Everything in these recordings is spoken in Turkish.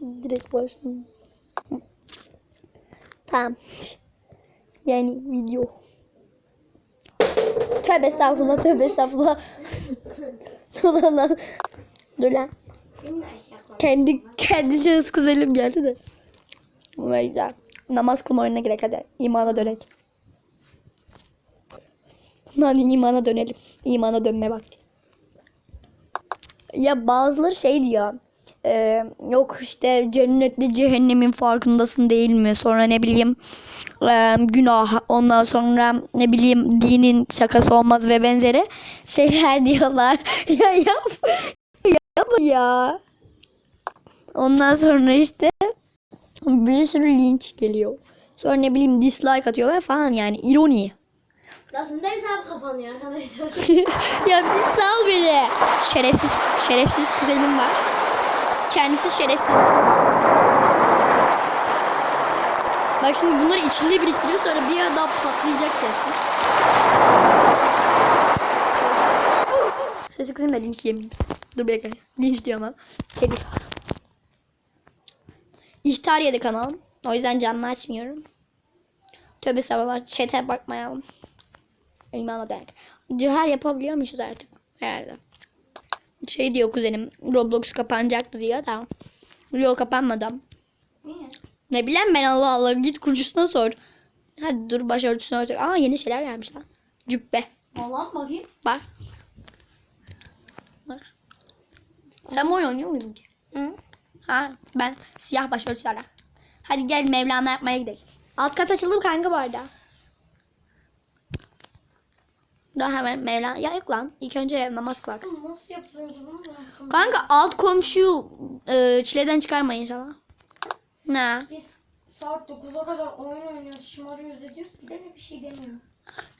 Direkt başlayayım. Tamam. Yani video. Tövbe estağfurullah, tövbe estağfurullah. Dur lan. Kendi, kendi şahıs kuzenim geldi de. Güzel. Namaz kılma oyununa gerek hadi. İmana dönek. Hadi imana dönelim. İmana dönme vakti. Ya bazıları şey diyor. E, yok işte cennetle cehennemin farkındasın değil mi? Sonra ne bileyim e, günah ondan sonra ne bileyim dinin şakası olmaz ve benzeri şeyler diyorlar. ya yap. Yapma ya. Ondan sonra işte bir sürü linç geliyor. Sonra ne bileyim dislike atıyorlar falan yani ironi. Aslında hesap kapanıyor arkadaşlar. ya bir sal beni. Şerefsiz şerefsiz kuzenim var. Kendisi şerefsiz. Bak şimdi bunları içinde biriktiriyor sonra bir anda patlayacak kesin. Sesi kısayım da linç yemeyeyim. Dur bir dakika. Linç diyorum lan. Kedi. İhtar yedi kanalım. O yüzden canlı açmıyorum. Tövbe sabahlar chat'e bakmayalım. İmana denk. Cihar yapabiliyormuşuz artık herhalde. Şey diyor kuzenim Roblox kapanacaktı diyor tamam. Yok kapanmadı. Niye? Ne bileyim ben Allah Allah git kurucusuna sor. Hadi dur başörtüsüne örtük. Aa yeni şeyler gelmiş lan. Cübbe. Vallahi bakayım. Bak. Bak. Sen bu oyun oynuyor muydun ki? Hı? Ha ben siyah başörtüsü alak. Hadi gel Mevlana yapmaya gidelim. Alt kat açıldı kanka bu arada. Daha hemen Mevlana. Ya yok lan. İlk önce namaz kılak. Nasıl yapılıyordu bunu Kanka alt komşuyu e, çileden çıkarma inşallah. Ne? Biz saat 9'a kadar oyun oynuyoruz, şımarıyoruz ediyoruz. Bir de mi bir şey demiyor.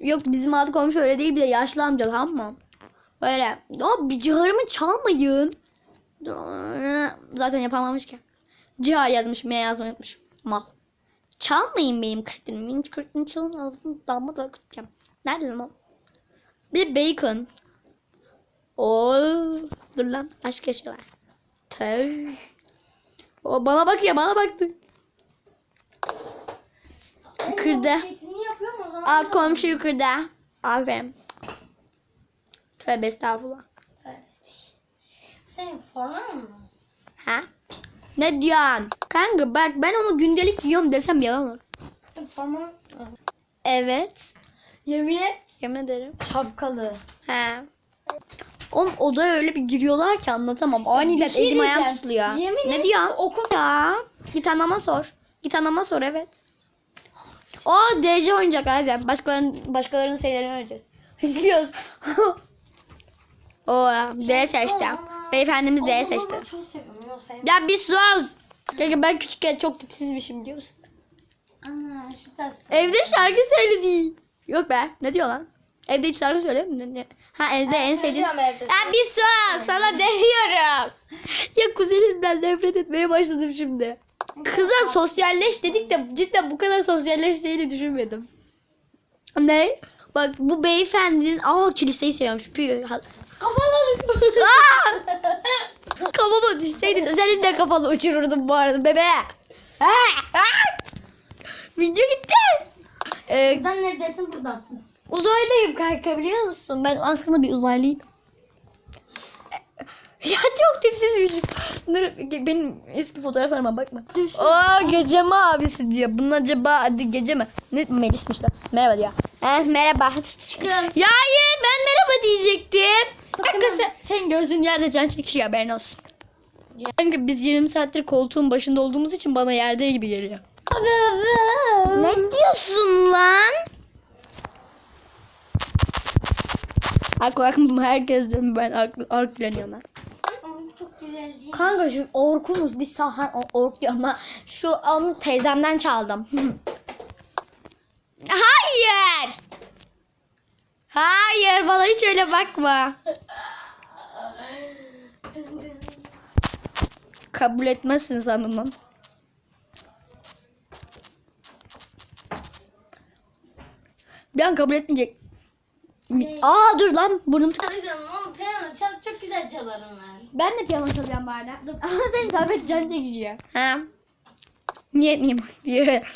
Yok bizim alt komşu öyle değil bir de yaşlı amca tamam mı? Öyle. Ya bir ciharımı çalmayın. Zaten yapamamış ki. Cihar yazmış, M yazmayı unutmuş. Mal. Çalmayın benim kırklarımı. Benim kırklarımı çalın ağzını dalma da kırkacağım. Nerede lan o? Bir bacon. Oo, dur lan aşk yaşıyorlar. Tüh. O bana bak ya bana baktı. Kırdı. Alt komşuyu kırdı. Aferin. Tövbe estağfurullah. Senin forman mı? Ha? Ne diyorsun? Kanka bak ben onu gündelik yiyorum desem yalan olur. Forman. Evet. Yemin et. Yemin ederim. Şapkalı. He. Oğlum odaya öyle bir giriyorlar ki anlatamam. Aniden şey elim ayağım diyeceğim. tutuluyor. Yemin ne et, diyorsun? okul- Ya. Git anama sor. Git anama sor evet. O DC oynayacak hadi. Başkalarının, başkalarının şeylerini oynayacağız. İzliyoruz. o D seçti. Beyefendimiz D seçti. ben çok seviyorum. Yok sevmiyorum. Ya bir sus. Kanka ben küçükken çok tipsizmişim biliyor musun? Ana şu tas. Evde şarkı söyledi. Yok be. Ne diyor lan? Evde hiç şarkı söyle? Ne- Ha evde en sevdiğin. söylüyorum evde. Ya bir sus. Sana demiyorum. ya kuzenimden nefret etmeye başladım şimdi. Kıza sosyalleş dedik de cidden bu kadar sosyalleştiğini düşünmedim. Ne? Bak bu beyefendinin aa kiliseyi seviyormuş. Püy. Kafaları. Aa! Kafama düşseydin senin de kafanı uçururdum bu arada bebe. Ha! Ha! Video gitti. Ee, Buradan neredesin buradasın. uzaylıyım kanka biliyor musun? Ben aslında bir uzaylıydım. Ya çok tipsizmişim. Dur benim eski fotoğraflarıma bakma. Aa gece mi abisi diyor. Bunun acaba adı gece mi? Ne Melis'miş lan. Merhaba diyor. Eh merhaba. Çıkın. Ya hayır ben merhaba diyecektim. Kanka sen, senin gözün yerde can çekişiyor haberin olsun. Kanka biz 20 saattir koltuğun başında olduğumuz için bana yerde gibi geliyor. Ne diyorsun lan? Ark bakın herkes de ben ark, ark dileniyorum. Çok güzel değil. Kanka şu orkumuz bir sahan ork diyor ama şu onu teyzemden çaldım. Hayır. Hayır bana hiç öyle bakma. Kabul etmezsin sandım lan. Bir an kabul etmeyecek. Ne? Aa dur lan burnum tık- oğlum, piyano çal çok güzel çalarım ben. Ben de piyano çalacağım bari. Dur. Ama senin tablet can çekici. Ha. Niye etmeyeyim diyor.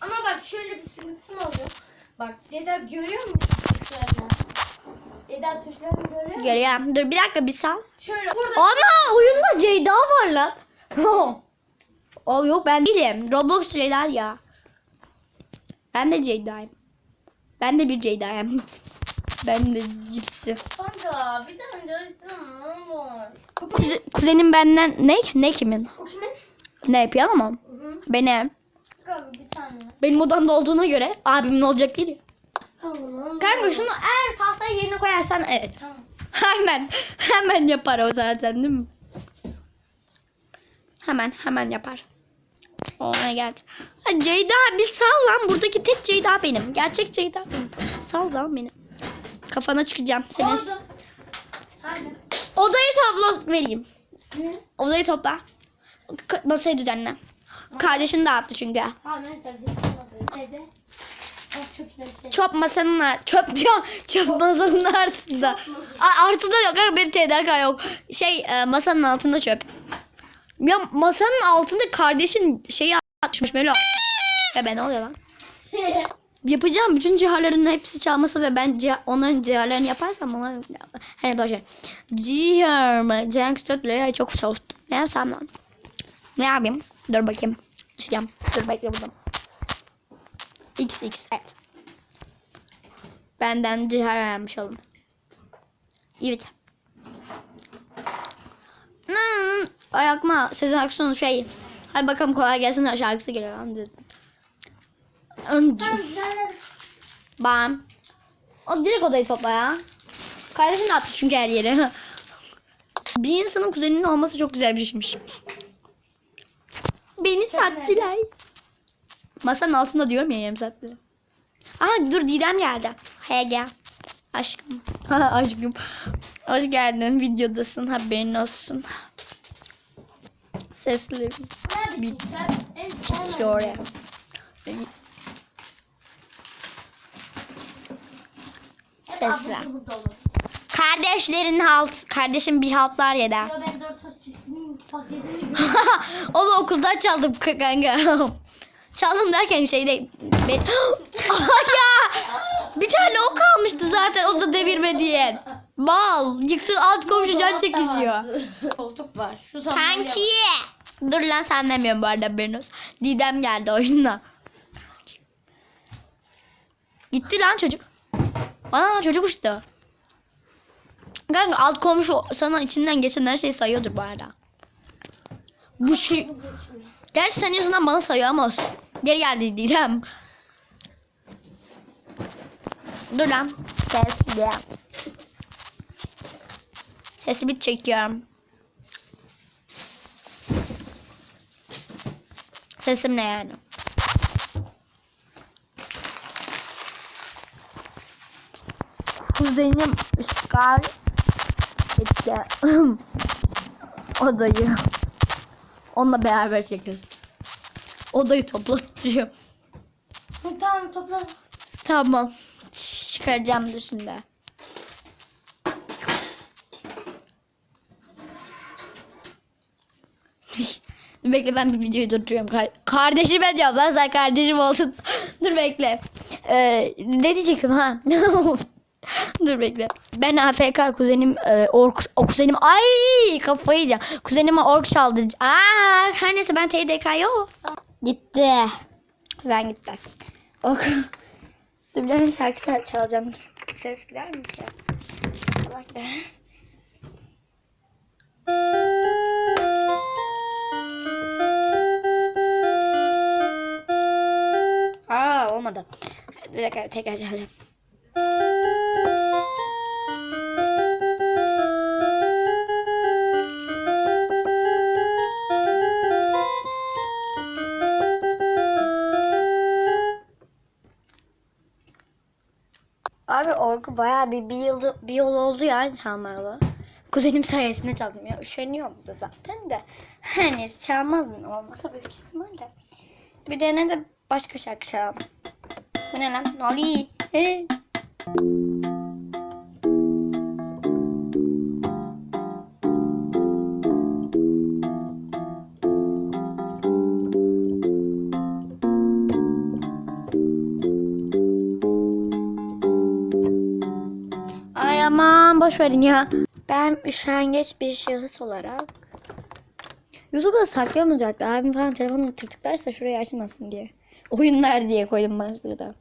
Ama bak şöyle bir sıkıntım oluyor. Bak Ceda görüyor musun tuşlarını? Ceda tuşlarını görüyor musun? Görüyorum. Dur bir dakika bir sal. Şöyle burada Ana oyunda Ceyda var lan. o yok ben değilim. Roblox Ceyda ya. Ben de Ceyda'yım. Ben de bir Ceyda'yım. ben de cipsi. kanka bir tane çalıştım ne olur. Kuze- kuzenim benden ne? Ne kimin? Bu kimin? Ne yapıyor ama? Hı hı. Benim. Kanka bir tane. Benim odamda olduğuna göre abimin olacak değil. Tamam. Kanka şunu eğer tahtayı yerine koyarsan evet. Tamam. Hemen hemen yapar o zaten değil mi? Hemen hemen yapar. Ona geldi. Ha, Ceyda bir sal lan. Buradaki tek Ceyda benim. Gerçek Ceyda benim. Sal lan beni. Kafana çıkacağım. Oldu. Hadi. Odayı topla vereyim. Ne? Odayı topla. K- masayı düzenle. Kardeşin dağıttı çünkü. Bir şey. Çöp masanın ar- çöp diyor. Çöp masanın altında. Artıda yok. Benim TDK yok. Şey e, masanın altında çöp. Ya masanın altında kardeşin şeyi atmış Melo. Ya ben oluyor lan? Yapacağım bütün ciharların hepsi çalması ve ben ciha- onların ciharlarını yaparsam onlar hani böyle şey. Cihar mı? Cihan kütürleri çok soğuk. Ne yapsam lan? Ne yapayım? Dur bakayım. Düşeceğim. Dur bekle burada. X X evet. Benden cihar vermiş oğlum. Evet. Hmm, ayakma. Sezen Aksu'nun şey. Hadi bakalım kolay gelsin şarkısı geliyor güzel. Bam. O direkt odayı topla ya. Kardeşin de attı çünkü her yere. Bir insanın kuzeninin olması çok güzel bir şeymiş. Beni sattılar. Masanın altında diyorum ya yarım sattı. Aha dur Didem geldi. He gel. Aşkım. Ha aşkım. Hoş geldin. Videodasın. Haberin olsun. Sesli? En çıkıyor oraya. Sesler. Kardeşlerin halt, kardeşim bir haltlar yedi. Ya ben dört Onu okulda çaldım kanka. çaldım derken şeyde... Ben... ya! Bir tane o kalmıştı zaten o da devirme diye. Mal. Yıktı alt komşu can çekişiyor. Koltuk var. Şu Kanki. Dur lan sen demiyorum bu arada Benus. Didem geldi oyuna. Gitti lan çocuk. Ana çocuk uçtu. Kanka alt komşu sana içinden geçen her şeyi sayıyordur bu arada. Bu şey... var. Geçmiyor. Gerçi senin yüzünden bana sayıyor ama olsun. Geri geldi Didem. Dur lan. Ses bir. Sesi bir çekiyorum. Sesim ne yani? Kuzenim işgal etti. Odayı. Onunla beraber çekiyoruz. Odayı toplattırıyor. Tamam topla. Tamam. Çıkaracağım dur şimdi. Bekle ben bir videoyu durduruyorum. Kar kardeşim ben diyorum lan sen kardeşim olsun. dur bekle. Ee, ne diyecektim ha? dur bekle. Ben AFK kuzenim e, ork o kuzenim ay kafayı yiyeceğim. Kuzenime ork çaldı. Aa her neyse ben TDK yok. Gitti. Kuzen gitti. Ok. Dur bir tane şarkı çal- çalacağım. Ses gider mi? Allah gider. Bir dakika tekrar çalacağım. Abi Orku bayağı bir, bir yıl bir yıl oldu yani çalmayalı. Kuzenim sayesinde çaldım ya. Üşeniyorum da zaten de. Her neyse çalmaz mı? Olmasa büyük ihtimalle. Bir de ne de başka şarkı çalalım. Bu ne lan? Nali. He. Ay aman boş verin ya. Ben üşengeç bir şahıs olarak YouTube'da saklayamayacaklar. Abim falan telefonu tık tıklarsa şurayı açmasın diye. Oyunlar diye koydum başlığı da.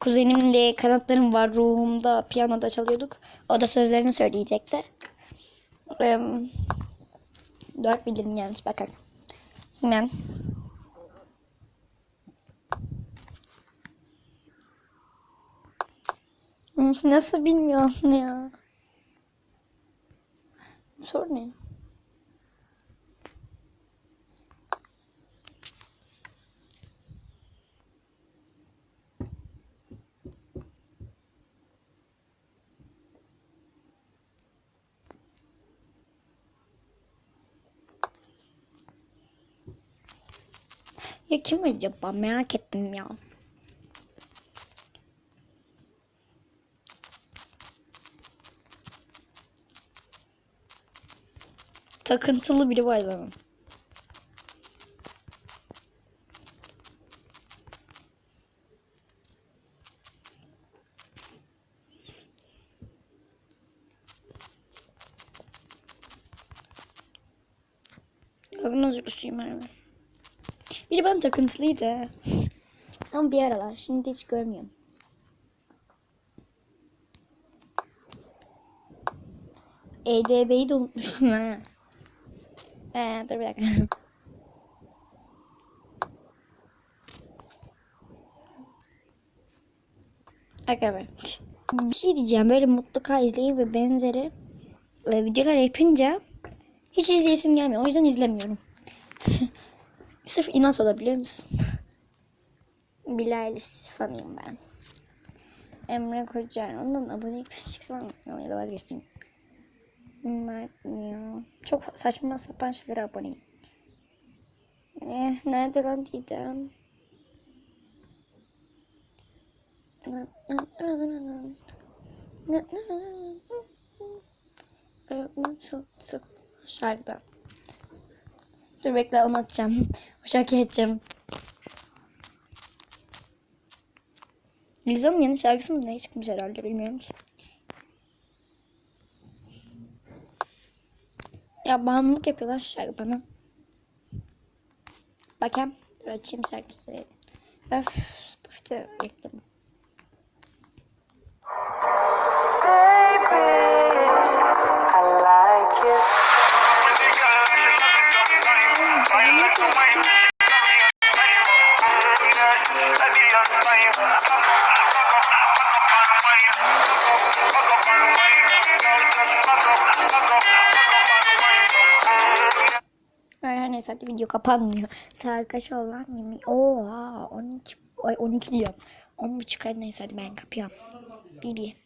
Kuzenimle kanatlarım var ruhumda piyanoda çalıyorduk. O da sözlerini söyleyecekti. Ee, dört bildirim gelmiş bakın. Hemen. Nasıl bilmiyorsun ya? Sor Ya kim acaba merak ettim ya. Takıntılı biri var benim. Ağzıma üzülüsüyüm hemen. Biri bana takıntılıydı. Ama bir aralar. Şimdi hiç görmüyorum. EDB'yi de unutmuşum ha. Ee, dur bir dakika. Be. Bir şey diyeceğim. Böyle mutlaka izleyin ve benzeri e, videolar yapınca hiç izleyesim gelmiyor. O yüzden izlemiyorum. Sırf inat olabiliyor musun? Bilal fanıyım ben. Emre Koca. Ondan abonelikten çıksam ya da vazgeçtim. Mert ya. Çok saçma sapan şeylere aboneyim. Eh, nerede lan Didem? Ayaklarını sık sık şarkıda. Dur bekle anlatacağım. O şarkıyı edeceğim. Liza'nın yeni şarkısı mı ne çıkmış herhalde bilmiyorum ki. Ya bağımlılık yapıyorlar şu şarkı bana. Bakayım. Dur açayım şarkısı. Öf. Spotify'da reklamı. Her neyse hadi video kapanmıyor. Saat kaç oldu lan? 20. Oha 12. Ay 12 diyorum. 10 buçuk hadi neyse hadi ben kapıyorum. Bibi.